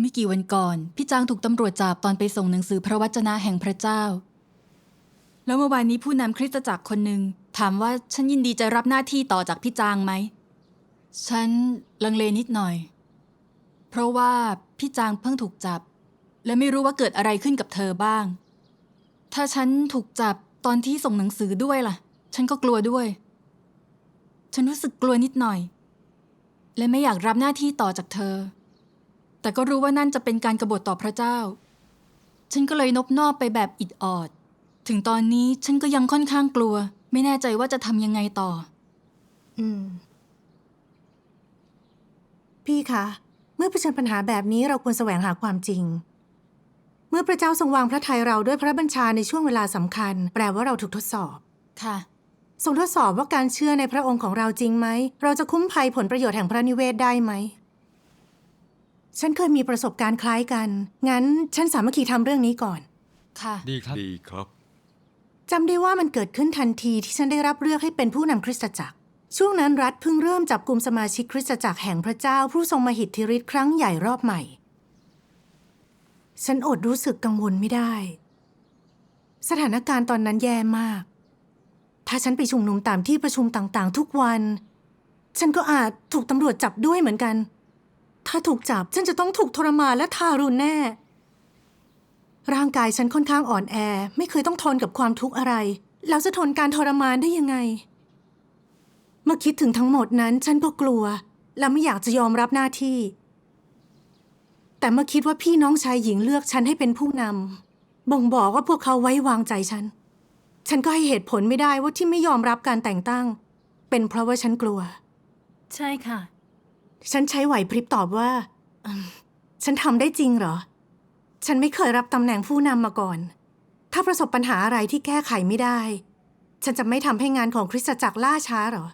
ไม่กี่วันก่อน พี่จางถูกตำรวจจับตอนไปส่งหนังสือพระวจนะแห่งพระเจ้า แล้วเมื่อวานนี้ผู้นำคริสตจักรคนหนึ่งถามว่าฉันยินดีจะรับหน้าที่ต่อจากพี่จางไหม ฉันลังเลนิดหน่อย เพราะว่าพี่จางเพิ่งถูกจับ และไม่รู้ว่าเกิดอะไรขึ้นกับเธอบ้าง ถ้าฉันถูกจับตอนที่ส่งหนังสือด้วยล่ะ ฉันก็กลัวด้วย ฉันรู้สึกกลัวนิดหน่อย และไม่อยากรับหน้าที่ต่อจากเธอ แต่ก็รู้ว่านั่นจะเป็นการกบฏต่อพระเจ้า ฉันก็เลยนบนอบไปแบบอิดออด ถึงตอนนี้ฉันก็ยังค่อนข้างกลัว ไม่แน่ใจว่าจะทำยังไงต่อ อืม พี่คะ เมื่อเผชิญปัญหาแบบนี้เราควรแสวงหาความจริง เมื่อพระเจ้าทรงวางพระทัยเราด้วยพระบัญชาในช่วงเวลาสำคัญ แปลว่าเราถูกทดสอบ ค่ะ ทรงทดสอบว่าการเชื่อในพระองค์ของเราจริงไหม เราจะคุ้มภัยผลประโยชน์แห่งพระนิเวศได้ไหม ฉันเคยมีประสบการณ์คล้ายกัน งั้นฉันสามัคคีทำเรื่องนี้ก่อน ค่ะ ดีครับ ดีครับ จำได้ว่ามันเกิดขึ้นทันทีที่ฉันได้รับเลือกให้เป็นผู้นำคริสตจักร ช่วงนั้นรัฐเพิ่งเริ่มจับกลุ่มสมาชิกคริสตจักรแห่งพระเจ้า ผู้ทรงมหิทธิฤทธิ์ครั้งใหญ่รอบใหม่ ฉันอดรู้สึกกังวลไม่ได้ สถานการณ์ตอนนั้นแย่มาก ถ้าฉันไปชุมนุมตามที่ประชุมต่างๆ ทุกวัน ฉันก็อาจถูกตำรวจจับด้วยเหมือนกัน ถ้าถูกจับฉันจะต้องถูกทรมานและทารุณแน่ ร่างกายฉันค่อนข้างอ่อนแอ ไม่เคยต้องทนกับความทุกข์อะไร แล้วจะทนการทรมานได้ยังไง เมื่อคิดถึงทั้งหมดนั้น ฉันก็กลัว และไม่อยากจะยอมรับหน้าที่ แต่เมื่อคิดว่าพี่น้องชายหญิงเลือกฉันให้เป็นผู้นำบ่งบอกว่าพวกเขาไว้วางใจฉัน ฉันก็ให้เหตุผลไม่ได้ว่าที่ไม่ยอมรับการแต่งตั้ง เป็นเพราะว่าฉันกลัว ใช่ค่ะ ฉันใช้ไหวพริบตอบว่าอืมฉันทำได้จริงเหรอ ฉันไม่เคยรับตำแหน่งผู้นำมาก่อน ถ้าประสบปัญหาอะไรที่แก้ไขไม่ได้ ฉันจะไม่ทำให้งานของคริสตจักรล่าช้าเหรอ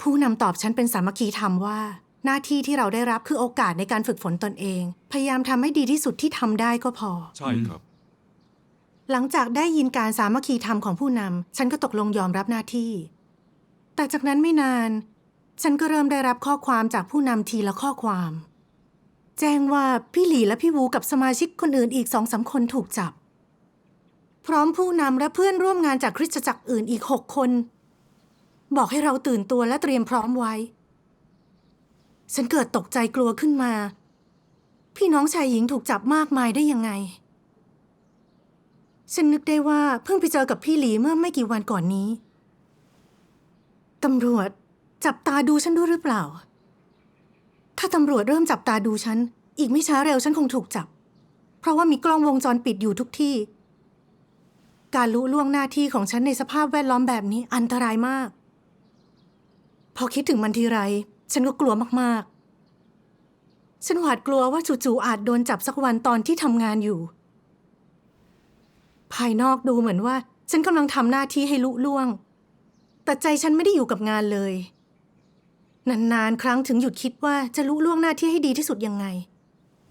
ผู้นำตอบฉันเป็นสามัคคีธรรมว่า หน้าที่ที่เราได้รับคือโอกาสในการฝึกฝนตนเอง พยายามทำให้ดีที่สุดที่ทำได้ก็พอ ใช่ครับ หลังจากได้ยินการสามัคคีธรรมของผู้นำ ฉันก็ตกลงยอมรับหน้าที่ แต่จากนั้นไม่นาน ฉันก็เริ่มได้รับข้อความจากผู้นำทีละข้อความ แจ้งว่าพี่หลีและพี่วูกับสมาชิกคนอื่นอีกสองสามคนถูกจับ พร้อมผู้นำและเพื่อนร่วมงานจากคริสตจักรอื่นอีกหกคน บอกให้เราตื่นตัวและเตรียมพร้อมไว้ ฉันเกิดตกใจกลัวขึ้นมา พี่น้องชายหญิงถูกจับมากมายได้ยังไง ฉันนึกได้ว่าเพิ่งไปเจอกับพี่หลีเมื่อไม่กี่วันก่อนนี้ตำรวจ จับตาดูฉันด้วยหรือเปล่า ถ้าตำรวจเริ่มจับตาดูฉัน อีกไม่ช้าเร็วฉันคงถูกจับ เพราะว่ามีกล้องวงจรปิดอยู่ทุกที่ การลุล่วงหน้าที่ของฉันในสภาพแวดล้อมแบบนี้อันตรายมาก พอคิดถึงมันทีไร ฉันก็กลัวมากๆ ฉันหวาดกลัวว่าจู่ๆอาจโดนจับสักวันตอนที่ทำงานอยู่ ภายนอกดูเหมือนว่า ฉันกำลังทำหน้าที่ให้ลุล่วงแต่ใจฉันไม่ได้อยู่กับงานเลย นานๆ ครั้งถึงหยุดคิดว่าจะลุล่วงหน้าที่ให้ดีที่สุดยังไง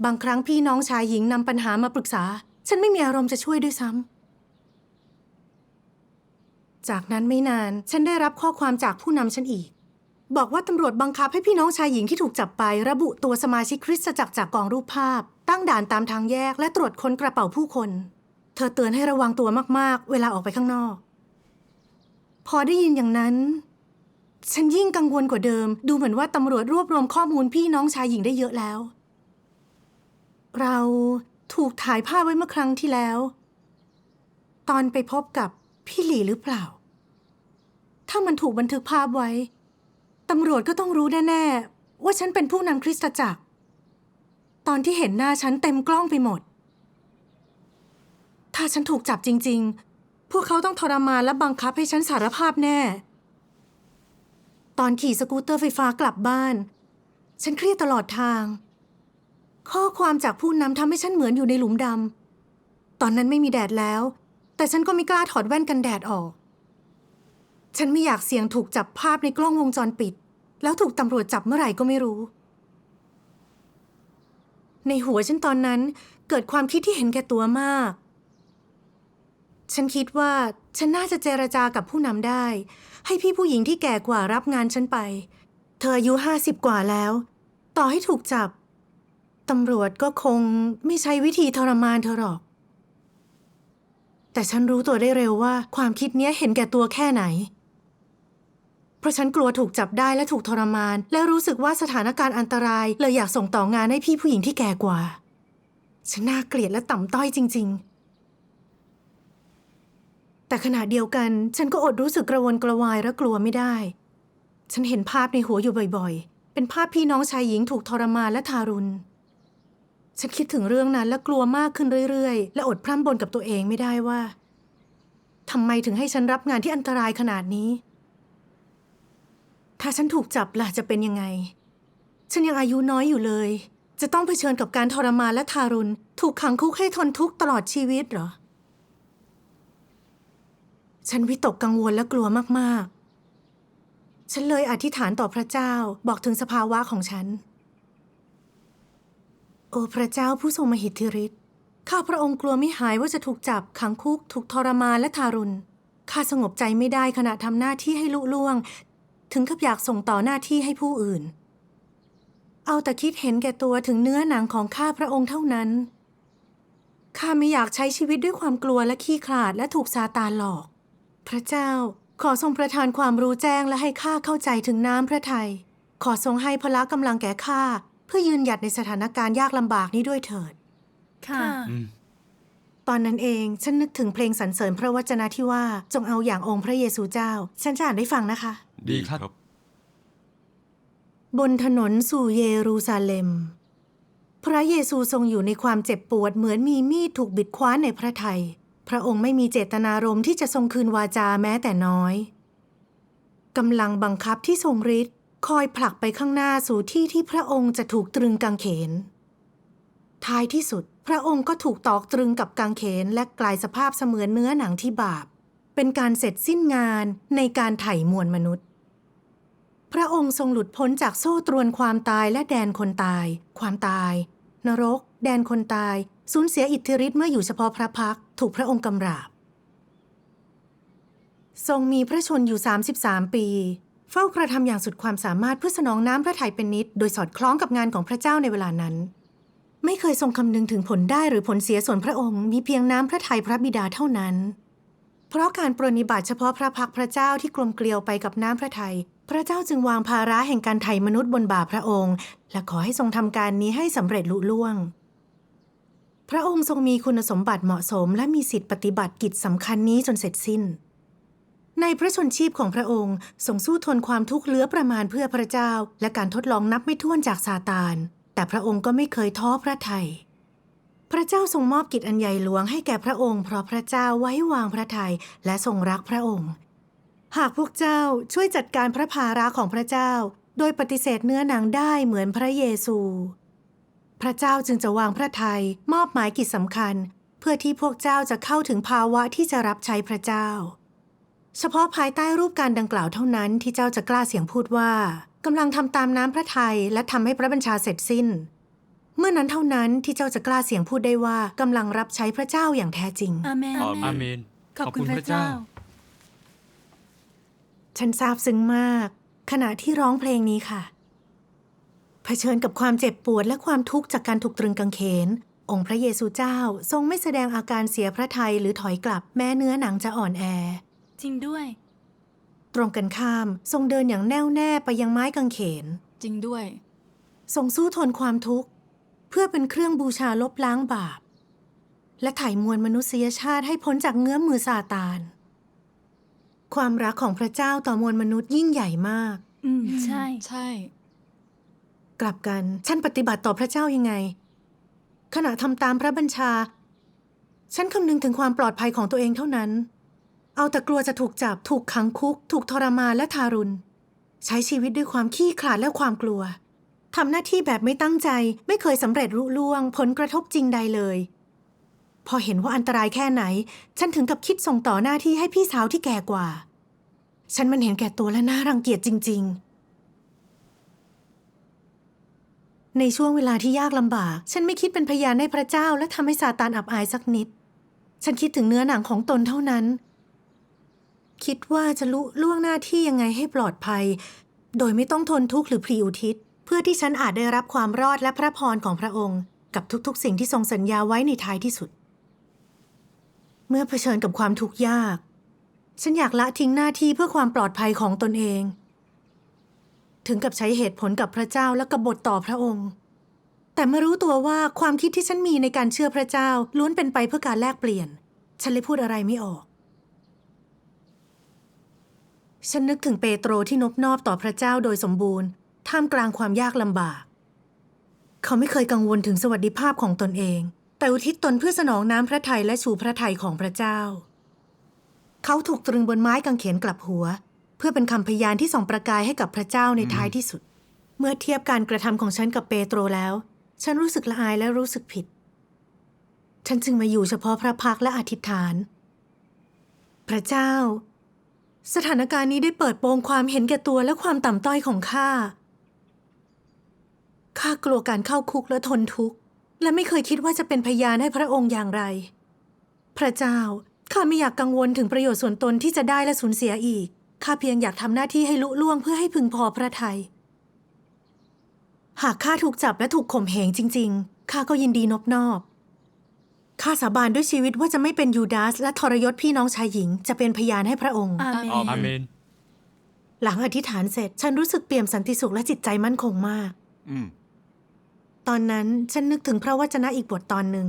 บางครั้งพี่น้องชายหญิงนำปัญหามาปรึกษา ฉันไม่มีอารมณ์จะช่วยด้วยซ้ำ จากนั้นไม่นานฉันได้รับข้อความจากผู้นำฉันอีก บอกว่าตำรวจบังคับให้พี่น้องชายหญิงที่ถูกจับไป ระบุตัวสมาชิกคริสตจักรจากกองรูปภาพ ตั้งด่านตามทางแยกและตรวจค้นกระเป๋าผู้คน เธอเตือนให้ระวังตัวมากๆ เวลาออกไปข้างนอก พอได้ยินอย่างนั้น ฉันยิ่งกังวลกว่าเดิม ดูเหมือนว่าตำรวจรวบรวมข้อมูลพี่น้องชายหญิงได้เยอะแล้ว เราถูกถ่ายภาพไว้เมื่อครั้งที่แล้ว ตอนไปพบกับพี่หลีหรือเปล่า ถ้ามันถูกบันทึกภาพไว้ตำรวจก็ต้องรู้แน่ๆว่าฉันเป็นผู้นำคริสตจักร ตอนที่เห็นหน้าฉันเต็มกล้องไปหมด ถ้าฉันถูกจับจริง ๆ พวกเขาต้องทรมานและบังคับให้ฉันสารภาพแน่ ตอนขี่สกูตเตอร์ไฟฟ้ากลับบ้าน ฉันเครียดตลอดทาง ข้อความจากผู้นำทำให้ฉันเหมือนอยู่ในหลุมดำตอนนั้นไม่มีแดดแล้ว แต่ฉันก็ไม่กล้าถอดแว่นกันแดดออก ฉันไม่อยากเสี่ยงถูกจับภาพในกล้องวงจรปิด แล้วถูกตำรวจจับเมื่อไหร่ก็ไม่รู้ ในหัวฉันตอนนั้นเกิดความคิดที่เห็นแก่ตัวมาก ฉันคิดว่าฉันน่าจะเจรจากับผู้นำได้ ให้พี่ผู้หญิงที่แก่กว่ารับงานฉันไป เธออายุห้าสิบกว่าแล้ว ต่อให้ถูกจับ ตำรวจก็คงไม่ใช้วิธีทรมานเธอหรอก แต่ฉันรู้ตัวได้เร็วว่าความคิดเนี้ยเห็นแก่ตัวแค่ไหน เพราะฉันกลัวถูกจับได้และถูกทรมาน และรู้สึกว่าสถานการณ์อันตรายเลยอยากส่งต่องานให้พี่ผู้หญิงที่แก่กว่า ฉันน่าเกลียดและต่ำต้อยจริง ๆ แต่ขณะเดียวกัน ฉันก็อดรู้สึกกระวนกระวายและกลัวไม่ได้ ฉันเห็นภาพในหัวอยู่บ่อยๆ เป็นภาพพี่น้องชายหญิงถูกทรมานและทารุณ ฉันคิดถึงเรื่องนั้นและกลัวมากขึ้นเรื่อยๆ และอดพร่ำบ่นกับตัวเองไม่ได้ว่าทำไมถึงให้ฉันรับงานที่อันตรายขนาดนี้ ถ้าฉันถูกจับล่ะจะเป็นยังไง ฉันยังอายุน้อยอยู่เลย จะต้องเผชิญกับการทรมานและทารุณ ถูกขังคุกให้ทนทุกข์ตลอดชีวิตเหรอ ฉันวิตกกังวลและกลัวมากๆ ฉันเลยอธิษฐานต่อพระเจ้าบอกถึงสภาวะของฉัน โอ้พระเจ้าผู้ทรงมหิทธิฤทธิ์ข้าพระองค์กลัวไม่หายว่าจะถูกจับขังคุก ถูกทรมานและทารุณ ข้าสงบใจไม่ได้ขณะทำหน้าที่ให้ลุล่วง ถึงกับอยากส่งต่อหน้าที่ให้ผู้อื่น เอาแต่คิดเห็นแก่ตัวถึงเนื้อหนังของข้าพระองค์เท่านั้น ข้าไม่อยากใช้ชีวิตด้วยความกลัวและขี้ขลาดและถูกซาตานหลอก พระเจ้าขอทรงประทานความรู้แจ้งและให้ข้าเข้าใจถึงน้ำพระทัย ขอทรงให้พละกำลังแก่ข้าเพื่อยืนหยัดในสถานการณ์ยากลำบากนี้ด้วยเถิด ค่ะ อืม ตอนนั้นเองฉันนึกถึงเพลงสรรเสริญพระวจนะที่ว่าจงเอาอย่างองค์พระเยซูเจ้า ฉันจะอ่านได้ฟังนะคะ ดีครับบนถนนสู่เยรูซาเล็ม พระเยซูทรงอยู่ในความเจ็บปวดเหมือนมีมีดถูกบิดคว้านในพระทัย พระองค์ไม่มีเจตนารมณ์ที่จะทรงคืนวาจาแม้แต่น้อยกำลังบังคับที่ทรงฤทธิ์คอยผลักไปข้างหน้าสู่ที่ที่พระองค์จะถูกตรึงกางเขน ท้ายที่สุด พระองค์ก็ถูกตอกตรึงกับกางเขนและกลายสภาพเสมือนเนื้อหนังที่บาป เป็นการเสร็จสิ้นงานในการไถ่มวลมนุษย์ พระองค์ทรงหลุดพ้นจากโซ่ตรวนความตายและแดนคนตาย ความตาย นรก แดนคนตาย สูญเสียอิทธิฤทธิ์เมื่ออยู่เฉพาะพระพักถูกพระองค์กำราบ ทรงมีพระชนอยู่ 33 ปี เฝ้ากระทำอย่างสุดความสามารถเพื่อสนองน้ำพระทัยเป็นนิด โดยสอดคล้องกับงานของพระเจ้าในเวลานั้น ไม่เคยทรงคำนึงถึงผลได้หรือผลเสียส่วนพระองค์ มีเพียงน้ำพระทัยพระบิดาเท่านั้น เพราะการปรนนิบัติเฉพาะพระพักพระเจ้าที่กลมเกลียวไปกับน้ำพระทัยพระเจ้าจึงวางภาระแห่งการไถ่มนุษย์บนบ่าพระองค์ และขอให้ทรงทำการนี้ให้สำเร็จลุล่วง พระองค์ทรงมีคุณสมบัติเหมาะสม และมีสิทธิปฏิบัติกิจสำคัญนี้จนเสร็จสิ้น ในพระชนชีพของพระองค์ทรงสู้ทนความทุกข์เหลือประมาณเพื่อพระเจ้า และการทดลองนับไม่ถ้วนจากซาตาน แต่พระองค์ก็ไม่เคยท้อพระทัย พระเจ้าทรงมอบกิจอันใหญ่หลวงให้แก่พระองค์ เพราะพระเจ้าไว้วางพระทัยและทรงรักพระองค์ หากพวกเจ้าช่วยจัดการพระภาระของพระเจ้า โดยปฏิเสธเนื้อหนังได้เหมือนพระเยซู พระเจ้าจึงจะวางพระทัยมอบหมายกิจสำคัญ เพื่อที่พวกเจ้าจะเข้าถึงภาวะที่จะรับใช้พระเจ้า เฉพาะภายใต้รูปการดังกล่าวเท่านั้นที่เจ้าจะกล้าเสียงพูดว่ากำลังทำตามน้ำพระทัยและทำให้พระบัญชาเสร็จสิ้น เมื่อนั้นเท่านั้นที่เจ้าจะกล้าเสียงพูดได้ว่ากำลังรับใช้พระเจ้าอย่างแท้จริงอาเมน อาเมน ขอบคุณพระเจ้า ฉันซาบซึ้งมาก ขณะที่ร้องเพลงนี้ค่ะ เผชิญกับความเจ็บปวดและความทุกข์จากการถูกตรึงกางเขน องค์พระเยซูเจ้าทรงไม่แสดงอาการเสียพระทัยหรือถอยกลับแม้เนื้อหนังจะอ่อนแอ จริงด้วย ตรงกันข้ามทรงเดินอย่างแน่วแน่ไปยังไม้กางเขน จริงด้วย ทรงสู้ทนความทุกข์ เพื่อเป็นเครื่องบูชาลบล้างบาป และไถ่มวลมนุษยชาติให้พ้นจากเงื้อมมือซาตาน ความรักของพระเจ้าต่อมวลมนุษย์ยิ่งใหญ่มาก อืมใช่ ใช่ กลับกัน ฉันปฏิบัติต่อพระเจ้ายังไง ขณะทำตามพระบัญชา ฉันคำนึงถึงความปลอดภัยของตัวเองเท่านั้น เอาแต่กลัวจะถูกจับ ถูกขังคุก ถูกทรมานและทารุณ ใช้ชีวิตด้วยความขี้ขลาดและความกลัว ทำหน้าที่แบบไม่ตั้งใจ ไม่เคยสำเร็จรุ่ล่วง ผลกระทบจริงใดเลย พอเห็นว่าอันตรายแค่ไหน ฉันถึงกับคิดส่งต่อหน้าที่ให้พี่สาวที่แก่กว่า ฉันมันเห็นแก่ตัวและน่ารังเกียจจริง ๆ ในช่วงเวลาที่ยากลำบาก ฉันไม่คิดเป็นพยานให้พระเจ้า และทำให้ซาตานอับอายสักนิด ฉันคิดถึงเนื้อหนังของตนเท่านั้น คิดว่าจะลุล่วงหน้าที่ยังไงให้ปลอดภัย โดยไม่ต้องทนทุกข์หรือพลีอุทิศ เพื่อที่ฉันอาจได้รับความรอดและพระพรของพระองค์ กับทุกๆ สิ่งที่ทรงสัญญาไว้ในท้ายที่สุด เมื่อเผชิญกับความทุกข์ยาก ฉันอยากละทิ้งหน้าที่เพื่อความปลอดภัยของตนเอง ถึงกับใช้เหตุผลกับพระเจ้าและกบฏต่อพระองค์ แต่มารู้ตัวว่าความคิดที่ฉันมีในการเชื่อพระเจ้าล้วนเป็นไปเพื่อการแลกเปลี่ยน ฉันเลยพูดอะไรไม่ออกฉันนึกถึงเปโตรที่นบนอบต่อพระเจ้าโดยสมบูรณ์ ท่ามกลางความยากลำบาก เขาไม่เคยกังวลถึงสวัสดิภาพของตนเอง แต่อุทิศตนเพื่อสนองน้ำพระทัยและชูพระทัยของพระเจ้า เขาถูกตรึงบนไม้กางเขนกลับหัว เพื่อเป็นคำพยานที่ส่องประกายให้กับพระเจ้าในท้ายที่สุด เมื่อเทียบการกระทำของฉันกับเปโตรแล้ว ฉันรู้สึกละอายและรู้สึกผิด ฉันจึงมาอยู่เฉพาะพระพักและอธิษฐาน พระเจ้าสถานการณ์นี้ได้เปิดโปงความเห็นแก่ตัวและความต่ำต้อยของข้า ข้ากลัวการเข้าคุกและทนทุกข์ และไม่เคยคิดว่าจะเป็นพยานให้พระองค์อย่างไร พระเจ้า ข้าไม่อยากกังวลถึงประโยชน์ส่วนตนที่จะได้และสูญเสียอีก ข้าเพียงอยากทำหน้าที่ให้ลุล่วงเพื่อให้พึงพอพระทัย หากข้าถูกจับและถูกข่มเหงจริง ๆ ข้าก็ยินดีนบนอบข้าสาบานด้วยชีวิตว่าจะไม่เป็นยูดาส และทรยศพี่น้องชายหญิง จะเป็นพยานให้พระองค์ อาเมน อาเมน หลังอธิษฐานเสร็จ ฉันรู้สึกเปี่ยมสันติสุขและจิตใจมั่นคงมาก อืม ตอนนั้นฉันนึกถึงพระวจนะอีกบทตอนหนึ่ง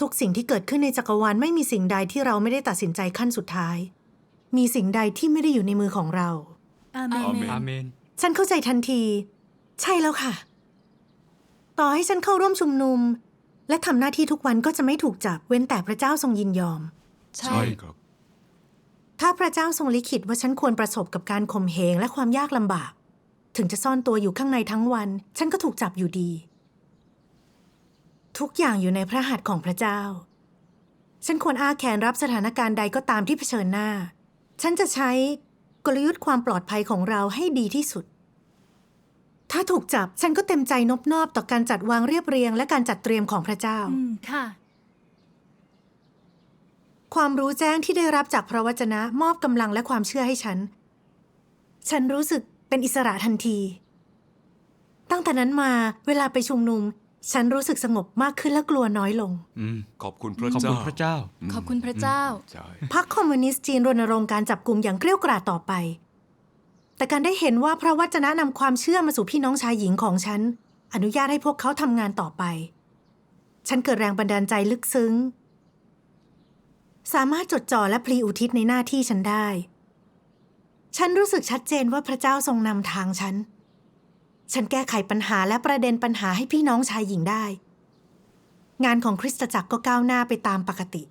ทุกสิ่งที่เกิดขึ้นในจักรวาลไม่มีสิ่งใดที่เราไม่ได้ตัดสินใจขั้นสุดท้าย มีสิ่งใดที่ไม่ได้อยู่ในมือของเรา อาเมน อาเมนอาอาเมเมนนฉันเข้าใจทันที ใช่แล้วค่ะ ต่อให้ฉันเข้าร่วมชุมนุม และทำหน้าที่ทุกวันก็จะไม่ถูกจับเว้นแต่พระเจ้าทรงยินยอม ใช่ ใช่ครับ ถ้าพระเจ้าทรงลิขิตว่าฉันควรประสบกับการข่มเหงและความยากลำบาก ถึงจะซ่อนตัวอยู่ข้างในทั้งวัน ฉันก็ถูกจับอยู่ดี ทุกอย่างอยู่ในพระหัตถ์ของพระเจ้า ฉันควรอ้าแขนรับสถานการณ์ใดก็ตามที่เผชิญหน้า ฉันจะใช้กลยุทธ์ความปลอดภัยของเราให้ดีที่สุด ถ้าถูกจับฉันก็เต็มใจนบนอบต่อการจัดวางเรียบเรียง และการจัดเตรียมของพระเจ้า อืมค่ะ ความรู้แจ้งที่ได้รับจากพระวจนะมอบกำลังและความเชื่อให้ฉัน ฉันรู้สึกเป็นอิสระทันที ตั้งแต่นั้นมาเวลาไปชุมนุม ฉันรู้สึกสงบมากขึ้นและกลัวน้อยลง อืมขอบคุณพระขอบเจ้าคุณพระเจ้ามขอบคุณพระเจ้า ใช่พรรคคอมมิวนิสต์จีนรณรงค์การจับกลุ่มอย่างเกลี้ยวกราดต่อไป แต่การได้เห็นว่าพระวจนะนำความเชื่อมาสู่พี่น้องชายหญิงของฉัน อนุญาตให้พวกเขาทำงานต่อไป ฉันเกิดแรงบันดาลใจลึกซึ้ง สามารถจดจ่อและพลีอุทิศในหน้าที่ฉันได้ ฉันรู้สึกชัดเจนว่าพระเจ้าทรงนำทางฉัน ฉันแก้ไขปัญหาและประเด็นปัญหาให้พี่น้องชายหญิงได้ งานของคริสตจักรก็ก้าวหน้าไปตามปกติ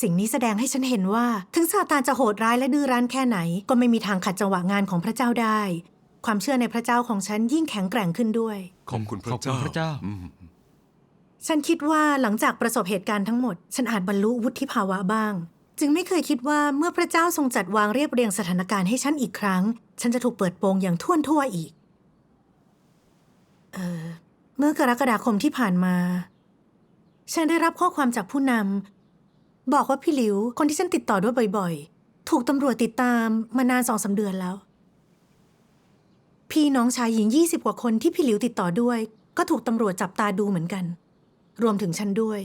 สิ่งนี้แสดงให้ฉันเห็นว่า ถึงซาตานจะโหดร้ายและดื้อรั้นแค่ไหน ก็ไม่มีทางขัดจังหวะงานของพระเจ้าได้ ความเชื่อในพระเจ้าของฉันยิ่งแข็งแกร่งขึ้นด้วย ขอบคุณพระขอบคุณเจ้าพระเจ้า อืมฉันคิดว่าหลังจากประสบเหตุการณ์ทั้งหมด ฉันอาจบรรลุวุฒิภาวะบ้าง จึงไม่เคยคิดว่าเมื่อพระเจ้าทรงจัดวางเรียบเรียงสถานการณ์ให้ฉันอีกครั้ง ฉันจะถูกเปิดโปงอย่างท่วนทั่วอีก เออเมื่อกรกฎาคมที่ผ่านมา ฉันได้รับข้อความจากผู้นำบอกว่าพี่หลิว คนที่ฉันติดต่อด้วยบ่อยๆ ถูกตำรวจติดตามมานานสองสาเดือนแล้ว พี่น้องชายหญิงยี่สิบกว่าคนที่พี่หลิวติดต่อด้วย ก็ถูกตำรวจจับตาดูเหมือนกัน รวมถึงฉันด้วย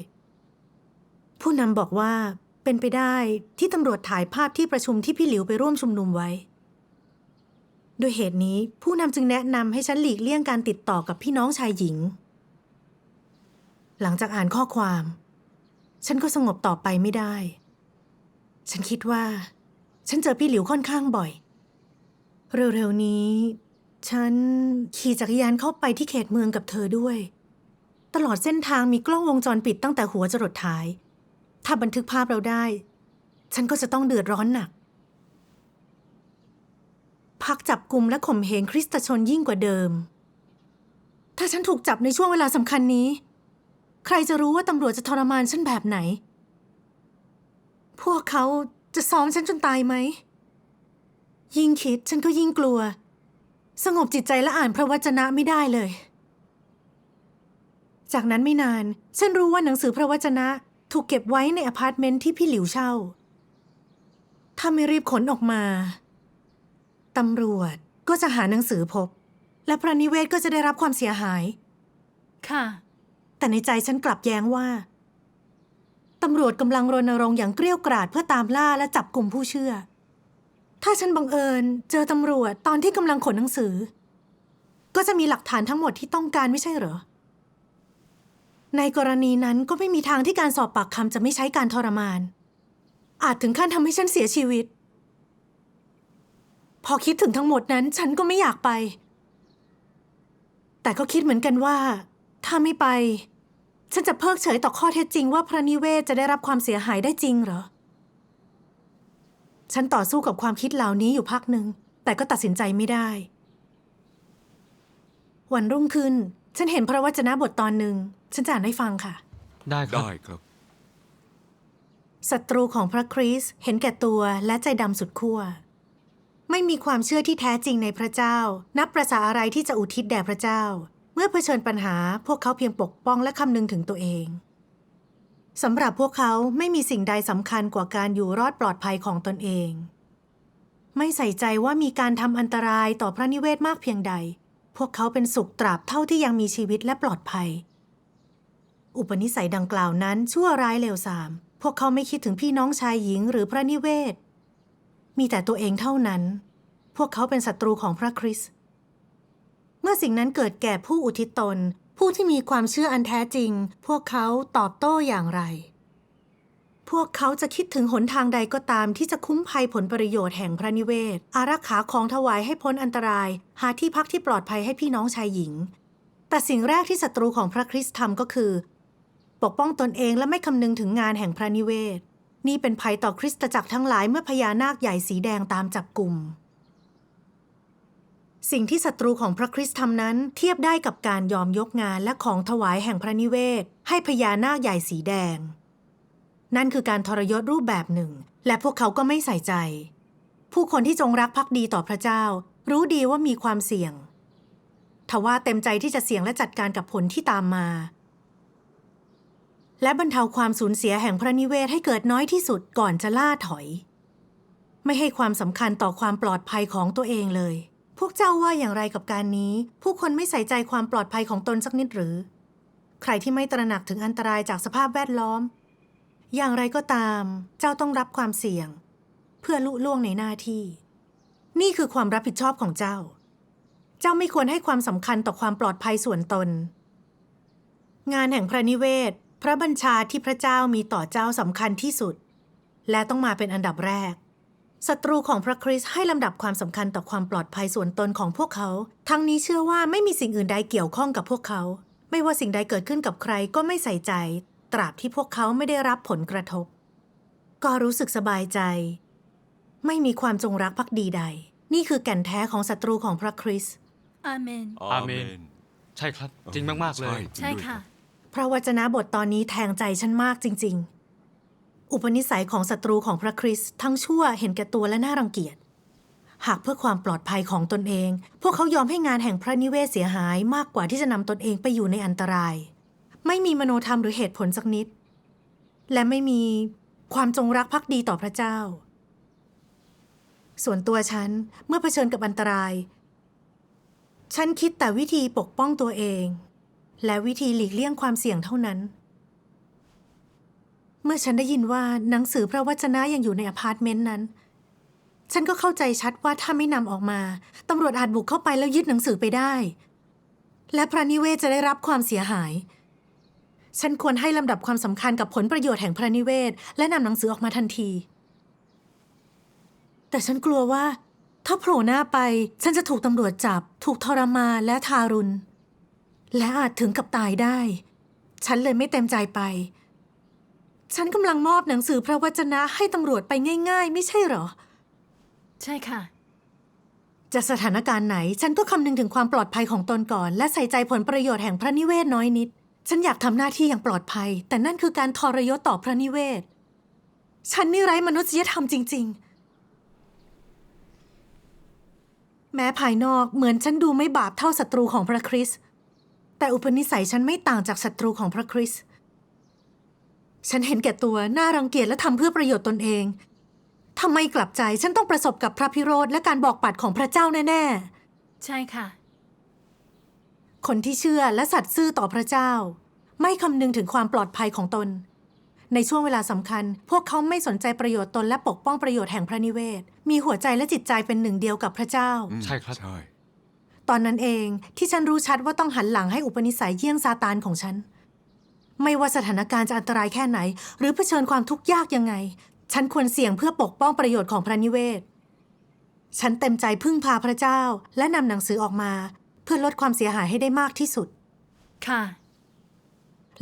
ผู้นำบอกว่าเป็นไปได้ที่ตำรวจถ่ายภาพที่ประชุมที่พี่หลิวไปร่วมชุมนุมไว้ ด้วยเหตุนี้ผู้นำจึงแนะนำให้ฉันหลีกเลี่ยงการติดต่อกับพี่น้องชายหญิง หลังจากอ่านข้อความ ฉันก็สงบต่อไปไม่ได้ ฉันคิดว่า ฉันเจอพี่หลิวค่อนข้างบ่อย เร็วๆนี้ ฉันขี่จักรยานเข้าไปที่เขตเมืองกับเธอด้วย ตลอดเส้นทางมีกล้องวงจรปิดตั้งแต่หัวจรดท้าย ถ้าบันทึกภาพเราได้ ฉันก็จะต้องเดือดร้อนหนัก พักจับกลุ่มและข่มเหงคริสตชนยิ่งกว่าเดิม ถ้าฉันถูกจับในช่วงเวลาสำคัญนี้ ใครจะรู้ว่าตำรวจจะทรมานฉันแบบไหน พวกเขาจะซ้อมฉันจนตายไหม ยิ่งคิดฉันก็ยิ่งกลัว สงบจิตใจและอ่านพระวจนะไม่ได้เลย จากนั้นไม่นาน ฉันรู้ว่าหนังสือพระวจนะถูกเก็บไว้ในอพาร์ตเมนต์ที่พี่หลิวเช่า ถ้าไม่รีบขนออกมา ตำรวจก็จะหาหนังสือพบ และพระนิเวศก็จะได้รับความเสียหาย ค่ะ แต่ในใจฉันกลับแย้งว่า ตำรวจกำลังรณรงค์อย่างเกรี้ยวกราดเพื่อตามล่าและจับกลุ่มผู้เชื่อ ถ้าฉันบังเอิญเจอตำรวจตอนที่กำลังขนหนังสือ ก็จะมีหลักฐานทั้งหมดที่ต้องการไม่ใช่เหรอ ในกรณีนั้นก็ไม่มีทางที่การสอบปากคำจะไม่ใช้การทรมาน อาจถึงขั้นทำให้ฉันเสียชีวิต พอคิดถึงทั้งหมดนั้น ฉันก็ไม่อยากไป แต่ก็คิดเหมือนกันว่า ถ้าไม่ไป ฉันจะเพิกเฉยต่อข้อเท็จจริงว่าพระนิเวศจะได้รับความเสียหายได้จริงเหรอ ฉันต่อสู้กับความคิดเหล่านี้อยู่พักหนึ่ง แต่ก็ตัดสินใจไม่ได้ วันรุ่งขึ้น ฉันเห็นพระวจนะบทตอนหนึ่ง ฉันจะอ่านให้ฟังค่ะ ได้ครับ ได้ครับ ศัตรูของพระคริสต์เห็นแก่ตัวและใจดำสุดขั้ว ไม่มีความเชื่อที่แท้จริงในพระเจ้า นับประสาอะไรที่จะอุทิศแด่พระเจ้า เมื่อเผชิญปัญหาพวกเขาเพียงปกป้องและคำนึงถึงตัวเองสำหรับพวกเขาไม่มีสิ่งใดสำคัญกว่าการอยู่รอดปลอดภัยของตนเอง ไม่ใส่ใจว่ามีการทำอันตรายต่อพระนิเวศมากเพียงใด พวกเขาเป็นสุขตราบเท่าที่ยังมีชีวิตและปลอดภัย อุปนิสัยดังกล่าวนั้นชั่วร้ายเลวทราม พวกเขาไม่คิดถึงพี่น้องชายหญิงหรือพระนิเวศ มีแต่ตัวเองเท่านั้น พวกเขาเป็นศัตรูของพระคริสต์ เมื่อสิ่งนั้นเกิดแก่ผู้อุทิศตน ผู้ที่มีความเชื่ออันแท้จริง พวกเขาตอบโต้อย่างไร พวกเขาจะคิดถึงหนทางใดก็ตามที่จะคุ้มภัยผลประโยชน์แห่งพระนิเวศ อารักขาของถวายให้พ้นอันตราย หาที่พักที่ปลอดภัยให้พี่น้องชายหญิง แต่สิ่งแรกที่ศัตรูของพระคริสต์ทำก็คือ ปกป้องตนเองและไม่คำนึงถึงงานแห่งพระนิเวศ นี่เป็นภัยต่อคริสตจักรทั้งหลายเมื่อพญานาคใหญ่สีแดงตามจับกลุ่ม สิ่งที่ศัตรูของพระคริสต์ทำนั้นเทียบได้กับการยอมยกงานและของถวายแห่งพระนิเวศ ให้พญานาคใหญ่สีแดง นั่นคือการทรยศรูปแบบหนึ่ง และพวกเขาก็ไม่ใส่ใจ ผู้คนที่จงรักภักดีต่อพระเจ้า รู้ดีว่ามีความเสี่ยงทว่าเต็มใจที่จะเสี่ยงและจัดการกับผลที่ตามมา และบรรเทาความสูญเสียแห่งพระนิเวศให้เกิดน้อยที่สุดก่อนจะล่าถอย ไม่ให้ความสำคัญต่อความปลอดภัยของตัวเองเลย พวกเจ้าว่าอย่างไรกับการนี้ ผู้คนไม่ใส่ใจความปลอดภัยของตนสักนิดหรือ ใครที่ไม่ตระหนักถึงอันตรายจากสภาพแวดล้อม อย่างไรก็ตาม เจ้าต้องรับความเสี่ยง เพื่อลุล่วงในหน้าที่ นี่คือความรับผิดชอบของเจ้า เจ้าไม่ควรให้ความสำคัญต่อความปลอดภัยส่วนตนงานแห่งพระนิเวศ พระบัญชาที่พระเจ้ามีต่อเจ้าสำคัญที่สุด และต้องมาเป็นอันดับแรกศัตรูของพระคริสต์ให้ลำดับความสำคัญต่อความปลอดภัยส่วนตนของพวกเขา ทั้งนี้เชื่อว่าไม่มีสิ่งอื่นใดเกี่ยวข้องกับพวกเขา ไม่ว่าสิ่งใดเกิดขึ้นกับใครก็ไม่ใส่ใจ ตราบที่พวกเขาไม่ได้รับผลกระทบ ก็รู้สึกสบายใจ ไม่มีความจงรักภักดีใด นี่คือแก่นแท้ของศัตรูของพระคริสต์อาเมน อาเมน ใช่ครับ จริงมาก ๆ เลย ใช่ค่ะ พระวจนะบทตอนนี้แทงใจฉันมากจริง ๆ อุปนิสัยของศัตรูของพระคริสต์ทั้งชั่วเห็นแก่ตัวและน่ารังเกียจ หากเพื่อความปลอดภัยของตนเอง พวกเขายอมให้งานแห่งพระนิเวศเสียหายมากกว่าที่จะนำตนเองไปอยู่ในอันตราย ไม่มีมโนธรรมหรือเหตุผลสักนิด และไม่มีความจงรักภักดีต่อพระเจ้า ส่วนตัวฉันเมื่อเผชิญกับอันตราย ฉันคิดแต่วิธีปกป้องตัวเอง และวิธีหลีกเลี่ยงความเสี่ยงเท่านั้น เมื่อฉันได้ยินว่าหนังสือพระวจนะยังอยู่ในอพาร์ตเมนต์นั้น ฉันก็เข้าใจชัดว่าถ้าไม่นำออกมาตำรวจอาจบุกเข้าไปแล้วยึดหนังสือไปได้ และพระนิเวศจะได้รับความเสียหาย ฉันควรให้ลำดับความสำคัญกับผลประโยชน์แห่งพระนิเวศ และนำหนังสือออกมาทันที แต่ฉันกลัวว่า ถ้าโผล่หน้าไป ฉันจะถูกตำรวจจับ ถูกทรมานและทารุณ และอาจถึงกับตายได้ ฉันเลยไม่เต็มใจไป ฉันกำลังมอบหนังสือพระวจนะให้ตำรวจไปง่าย ๆ ไม่ใช่เหรอ ใช่ค่ะ จะสถานการณ์ไหน ฉันก็คำนึงถึงความปลอดภัยของตนก่อน และใส่ใจผลประโยชน์แห่งพระนิเวศน้อยนิด ฉันอยากทำหน้าที่อย่างปลอดภัย แต่นั่นคือการทรยศต่อพระนิเวศ ฉันนี่ไร้มนุษยธรรมจริง ๆแม้ภายนอกเหมือนฉันดูไม่บาปเท่าศัตรูของพระคริสต์ แต่อุปนิสัยฉันไม่ต่างจากศัตรูของพระคริสต์ ฉันเห็นแก่ตัว น่ารังเกียจและทำเพื่อประโยชน์ตนเอง ทำไมกลับใจฉันต้องประสบกับพระพิโรธและการบอกปัดของพระเจ้าแน่ ใช่ค่ะคนที่เชื่อและสัตย์ซื่อต่อพระเจ้า ไม่คำนึงถึงความปลอดภัยของตน ในช่วงเวลาสำคัญ พวกเขาไม่สนใจประโยชน์ตนและปกป้องประโยชน์แห่งพระนิเวศ มีหัวใจและจิตใจเป็นหนึ่งเดียวกับพระเจ้า อืมใช่ครับ ใช่ ตอนนั้นเองที่ฉันรู้ชัดว่าต้องหันหลังให้อุปนิสัยเยี่ยงซาตานของฉัน ไม่ว่าสถานการณ์จะอันตรายแค่ไหน หรือเผชิญความทุกข์ยากยังไง ฉันควรเสี่ยงเพื่อปกป้องประโยชน์ของพระนิเวศ ฉันเต็มใจพึ่งพาพระเจ้าและนำหนังสือออกมา เพื่อลดความเสียหายให้ได้มากที่สุด ค่ะ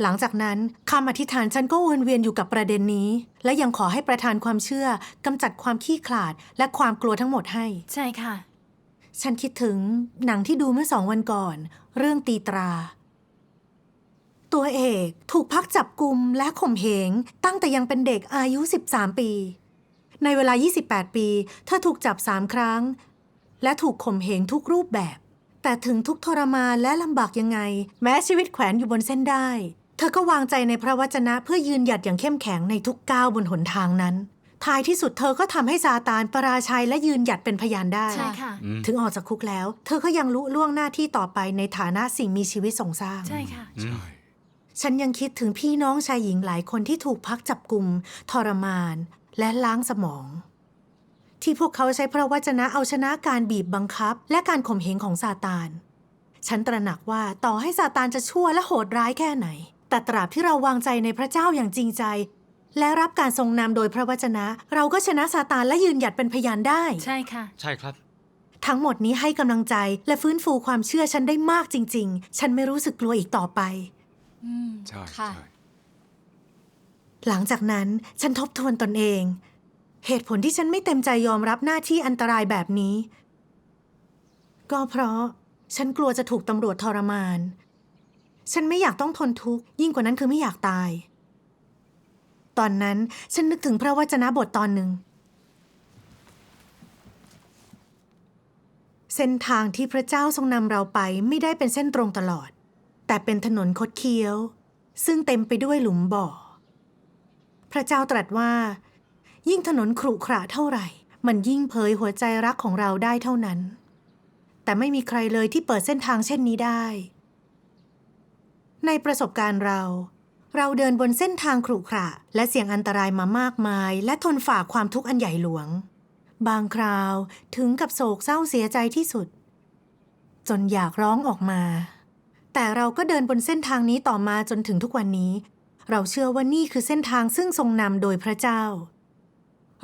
หลังจากนั้นคำอธิษฐานฉันก็วนเวียนอยู่กับประเด็นนี้ และยังขอให้ประทานความเชื่อกำจัดความขี้ขลาดและความกลัวทั้งหมดให้ ใช่ค่ะ ฉันคิดถึงหนังที่ดูเมื่อสองวันก่อน เรื่องตีตรา ตัวเอกถูกพักจับกลุมและข่มเหงตั้งแต่ยังเป็นเด็กอายุ 13 ปี ในเวลา 28 ปี เธอถูกจับสามครั้ง และถูกข่มเหงทุกรูปแบบ แต่ถึงทุกทรมานและลำบากยังไง แม้ชีวิตแขวนอยู่บนเส้นได้ เธอก็วางใจในพระวจนะเพื่อยืนหยัดอย่างเข้มแข็งในทุกก้าวบนหนทางนั้น ท้ายที่สุดเธอก็ทำให้ซาตานประราชัยและยืนหยัดเป็นพยานได้ใช่ค่ะอืมถึงออกจากคุกแล้ว เธอก็ยังลุล่วงหน้าที่ต่อไปในฐานะสิ่งมีชีวิตทรงสร้างใช่ค่ะใช่ฉันยังคิดถึงพี่น้องชายหญิงหลายคนที่ถูกพักจับกลุ่มทรมาน และล้างสมอง ที่พวกเขาใช้พระวจนะเอาชนะการบีบบังคับ และการข่มเหงของซาตาน ฉันตระหนักว่าต่อให้ซาตานจะชั่วและโหดร้ายแค่ไหน แต่ตราบที่เราวางใจในพระเจ้าอย่างจริงใจ และรับการทรงนำโดยพระวจนะ เราก็ชนะซาตานและยืนหยัดเป็นพยานได้ ใช่ค่ะ ใช่ครับ ทั้งหมดนี้ให้กำลังใจและฟื้นฟูความเชื่อฉันได้มากจริง ๆ ฉันไม่รู้สึกกลัวอีกต่อไป อืมใช่ค่ะ ใช่หลังจากนั้นฉันทบทวนตนเอง เหตุผลที่ฉันไม่เต็มใจยอมรับหน้าที่อันตรายแบบนี้ ก็เพราะฉันกลัวจะถูกตำรวจทรมาน ฉันไม่อยากต้องทนทุกข์ยิ่งกว่านั้นคือไม่อยากตาย ตอนนั้นฉันนึกถึงพระวจนะบทตอนหนึ่ง เส้นทางที่พระเจ้าทรงนำเราไปไม่ได้เป็นเส้นตรงตลอด แต่เป็นถนนคดเคี้ยว ซึ่งเต็มไปด้วยหลุมบ่อ พระเจ้าตรัสว่า ยิ่งถนนขรุขระเท่าไหร่ มันยิ่งเผยหัวใจรักของเราได้เท่านั้น แต่ไม่มีใครเลยที่เปิดเส้นทางเช่นนี้ได้ ในประสบการณ์เรา เราเดินบนเส้นทางขรุขระ และเสี่ยงอันตรายมามากมาย และทนฝ่าความทุกข์อันใหญ่หลวง บางคราวถึงกับโศกเศร้าเสียใจที่สุด จนอยากร้องออกมา แต่เราก็เดินบนเส้นทางนี้ต่อมาจนถึงทุกวันนี้ เราเชื่อว่านี่คือเส้นทางซึ่งทรงนำโดยพระเจ้า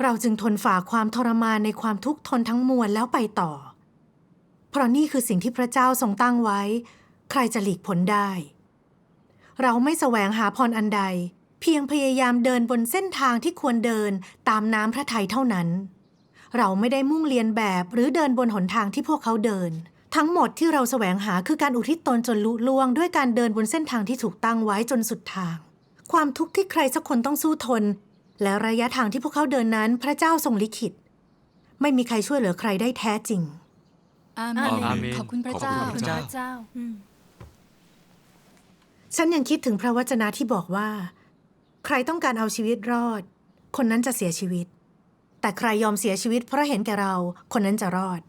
เราจึงทนฝ่าความทรมานในความทุกข์ทนทั้งมวลแล้วไปต่อ เพราะนี่คือสิ่งที่พระเจ้าทรงตั้งไว้ ใครจะหลีกพ้นได้ เราไม่แสวงหาพรอันใด เพียงพยายามเดินบนเส้นทางที่ควรเดินตามน้ำพระทัยเท่านั้น เราไม่ได้มุ่งเลียนแบบหรือเดินบนหนทางที่พวกเขาเดิน ทั้งหมดที่เราแสวงหาคือการอุทิศตนจนลุล่วง ด้วยการเดินบนเส้นทางที่ถูกตั้งไว้จนสุดทาง ความทุกข์ที่ใครสักคนต้องสู้ทน และระยะทางที่พวกเขาเดินนั้น พระเจ้าทรงลิขิต ไม่มีใครช่วยเหลือใครได้แท้จริงอาอาเมเมนนขอบคุณพระเจ้า ขอบขอบคุคุณณพพระระเจ้าเจ้าอืม ฉันยังคิดถึงพระวจนะที่บอกว่า ใครต้องการเอาชีวิตรอด คนนั้นจะเสียชีวิต แต่ใครยอมเสียชีวิตเพราะเห็นแก่เราคนนั้นจะรอด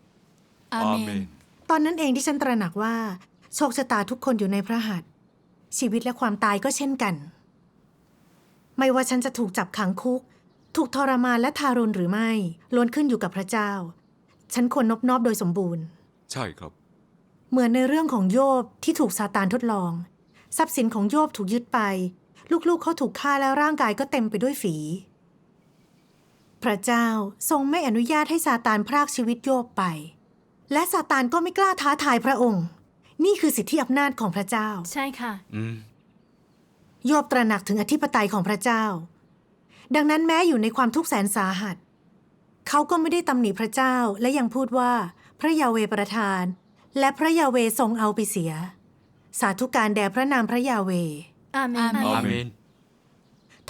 อาอาเมเมนนตอนนั้นเองที่ฉันตระหนักว่า โชคชะตาทุกคนอยู่ในพระหัตถ์ชีวิตและความตายก็เช่นกัน ไม่ว่าฉันจะถูกจับขังคุก ถูกทรมานและทารุณหรือไม่ล้วนขึ้นอยู่กับพระเจ้า ฉันควรนบนอบโดยสมบูรณ์ ใช่ครับ เหมือนในเรื่องของโยบที่ถูกซาตานทดลอง ทรัพย์สินของโยบถูกยึดไป ลูกๆเขาถูกฆ่าแล้วร่างกายก็เต็มไปด้วยฝี พระเจ้าทรงไม่อนุญาตให้ซาตานพรากชีวิตโยบไป และซาตานก็ไม่กล้าท้าทายพระองค์ นี่คือสิทธิอำนาจของพระเจ้า ใช่ค่ะ อืม โยบตระหนักถึงอธิปไตยของพระเจ้า ดังนั้นแม้อยู่ในความทุกข์แสนสาหัส เขาก็ไม่ได้ตำหนิพระเจ้าและยังพูดว่า พระยาเวประทาน และพระยาเวทรงเอาไปเสีย สาธุการแด่พระนามพระยาเว อาเมนอาอาเมน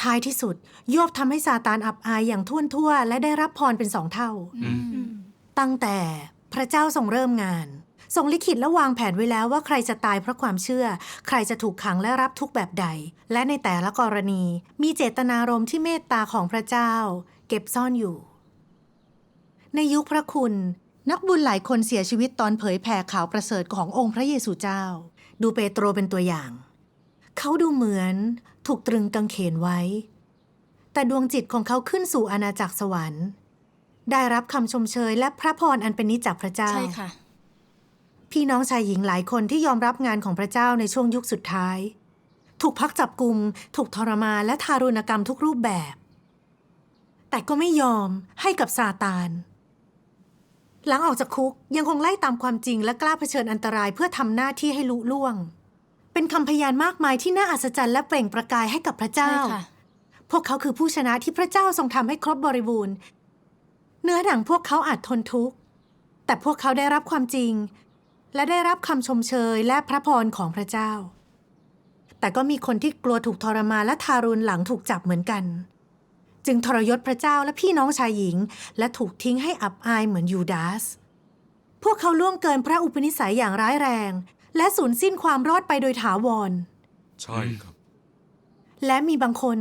ท้ายที่สุด โยบทำให้ซาตานอับอายอย่างท่วนทั่ว และได้รับพรเป็นสองเท่าอืมอืมตั้งแต่พระเจ้าทรงเริ่มงาน ทรงลิขิตและวางแผนไว้แล้วว่าใครจะตายเพราะความเชื่อ ใครจะถูกขังและรับทุกข์แบบใด และในแต่ละกรณี มีเจตนารมณ์ที่เมตตาของพระเจ้า เก็บซ่อนอยู่ ในยุคพระคุณ นักบุญหลายคนเสียชีวิตตอนเผยแผ่ข่าวประเสริฐขององค์พระเยซูเจ้า ดูเปโตรเป็นตัวอย่าง เขาดูเหมือนถูกตรึงกางเขนไว้ แต่ดวงจิตของเขาขึ้นสู่อาณาจักรสวรรค์ ได้รับคำชมเชยและพระพรอันเป็นนิจจากพระเจ้า ใช่ค่ะ พี่น้องชายหญิงหลายคนที่ยอมรับงานของพระเจ้าในช่วงยุคสุดท้าย ถูกพักจับกลุ่มถูกทรมานและทารุณกรรมทุกรูปแบบ แต่ก็ไม่ยอมให้กับซาตาน หลังออกจากคุกยังคงไล่ตามความจริงและกล้าเผชิญอันตรายเพื่อทำหน้าที่ให้ลุล่วง เป็นคำพยานมากมายที่น่าอัศจรรย์และเปล่งประกายให้กับพระเจ้าใช่ค่ะพวกเขาคือผู้ชนะที่พระเจ้าทรงทำให้ครบบริบูรณ์ เนื้อหนังพวกเขาอาจทนทุกข์ แต่พวกเขาได้รับความจริง และได้รับคำชมเชยและพระพรของพระเจ้า แต่ก็มีคนที่กลัวถูกทรมานและทารุณหลังถูกจับเหมือนกัน จึงทรยศพระเจ้าและพี่น้องชายหญิง และถูกทิ้งให้อับอายเหมือนยูดาส พวกเขาล่วงเกินพระอุปนิสัยอย่างร้ายแรง และสูญสิ้นความรอดไปโดยถาวร ใช่ครับ และมีบางคน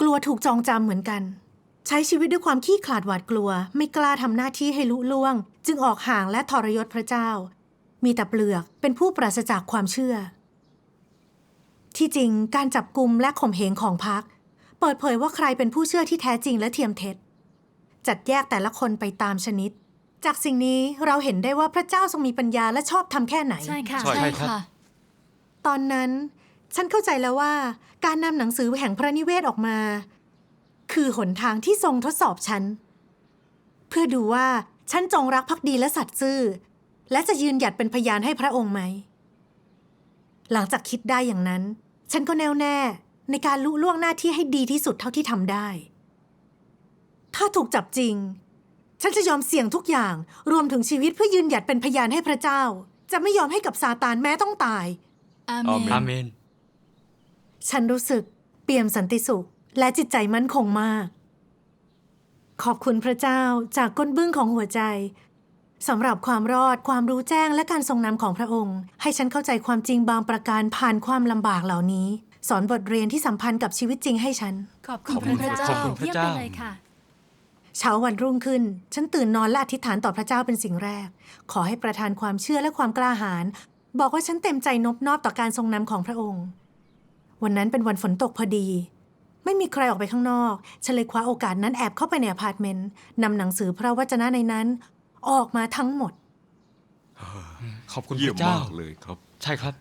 กลัวถูกจองจำเหมือนกัน ใช้ชีวิตด้วยความขี้ขลาดหวาดกลัว ไม่กล้าทำหน้าที่ให้ลุล่วง จึงออกห่างและทรยศพระเจ้า มีแต่เปลือกเป็นผู้ปราศจากความเชื่อ ที่จริงการจับกลุ่มและข่มเหงของพัก เปิดเผยว่าใครเป็นผู้เชื่อที่แท้จริงและเทียมเท็จ จัดแยกแต่ละคนไปตามชนิด จากสิ่งนี้เราเห็นได้ว่าพระเจ้าทรงมีปัญญาและชอบทำแค่ไหน ใช่ค่ะ ใช่ใช่ค่ะ ตอนนั้น ฉันเข้าใจแล้วว่าการนำหนังสือแห่งพระนิเวศออกมา คือหนทางที่ทรงทดสอบฉัน เพื่อดูว่าฉันจงรักภักดีและสัตย์ซื่อ และจะยืนหยัดเป็นพยานให้พระองค์ไหม หลังจากคิดได้อย่างนั้น ฉันก็แน่วแน่ ในการลุล่วงหน้าที่ให้ดีที่สุดเท่าที่ทำได้ ถ้าถูกจับจริง ฉันจะยอมเสี่ยงทุกอย่าง รวมถึงชีวิตเพื่อยืนหยัดเป็นพยานให้พระเจ้า จะไม่ยอมให้กับซาตานแม้ต้องตาย อาอาเมเมน อาเมน ฉันรู้สึกเปี่ยมสันติสุข และจิตใจมั่นคงมาก ขอบคุณพระเจ้าจากก้นบึ้งของหัวใจสำหรับความรอดความรู้แจ้งและการทรงนำของพระองค์ ให้ฉันเข้าใจความจริงบางประการผ่านความลำบากเหล่านี้ สอนบทเรียนที่สัมพันธ์กับชีวิตจริงให้ฉัน ขอบคุณขอบคุณพระเจ้าขอบคุณพระเยี่ยมเจ้าไปเลยค่ะ เช้าวันรุ่งขึ้น ฉันตื่นนอนและอธิษฐานต่อพระเจ้าเป็นสิ่งแรก ขอให้ประทานความเชื่อและความกล้าหาญบอกว่าฉันเต็มใจนบนอบต่อการทรงนำของพระองค์ วันนั้นเป็นวันฝนตกพอดี ไม่มีใครออกไปข้างนอกฉันเลยคว้าโอกาสนั้นแอบเข้าไปในอพาร์ตเมนต์นำหนังสือพระวจนะในนั้น ออกมาทั้งหมด ขอบคุณเยี่พยมระเจ้ามากเลยครับ ใช่ครับ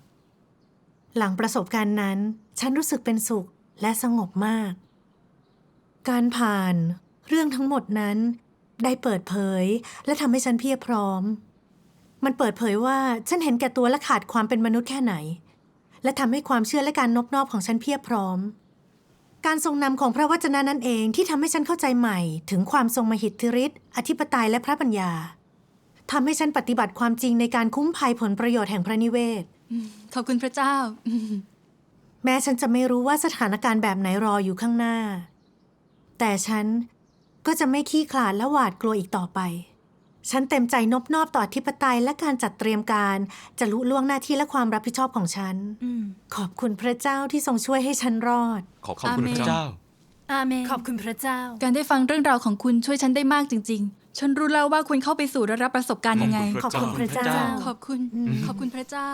หลังประสบการณ์นั้น ฉันรู้สึกเป็นสุขและสงบมาก การผ่าน เรื่องทั้งหมดนั้น ได้เปิดเผยและทำให้ฉันเพียบพร้อม มันเปิดเผยว่าฉันเห็นแก่ตัวและขาดความเป็นมนุษย์แค่ไหน และทำให้ความเชื่อและการนบนอบของฉันเพียบพร้อม การทรงนำของพระวจนะนั่นเองที่ทำให้ฉันเข้าใจใหม่ถึงความทรงมหิทธิฤทธิ์อธิปไตยและพระปัญญาทำให้ฉันปฏิบัติความจริงในการคุ้มภัยผลประโยชน์แห่งพระนิเวศ ขอบคุณพระเจ้า แม้ฉันจะไม่รู้ว่าสถานการณ์แบบไหนรออยู่ข้างหน้า แต่ฉันก็จะไม่ขี้ขลาดและหวาดกลัวอีกต่อไป ฉันเต็มใจนบนอบต่ออธิปไตยและการจัดเตรียมการ จะลุล่วงหน้าที่และความรับผิดชอบของฉันอืมขอบคุณพระเจ้าที่ทรงช่วยให้ฉันรอด ขอบขอบคุคุณณพพระระเจ้าเจ้า อาเมน ขอบคุณพระเจ้า การได้ฟังเรื่องราวของคุณช่วยฉันได้มากจริง ๆ ฉันรู้แล้วว่าควรเข้าไปสู่และรับประสบการณ์ยังไง ขอบคุณพระเจ้า ขอบคุณ ขอบคุณพระเจ้า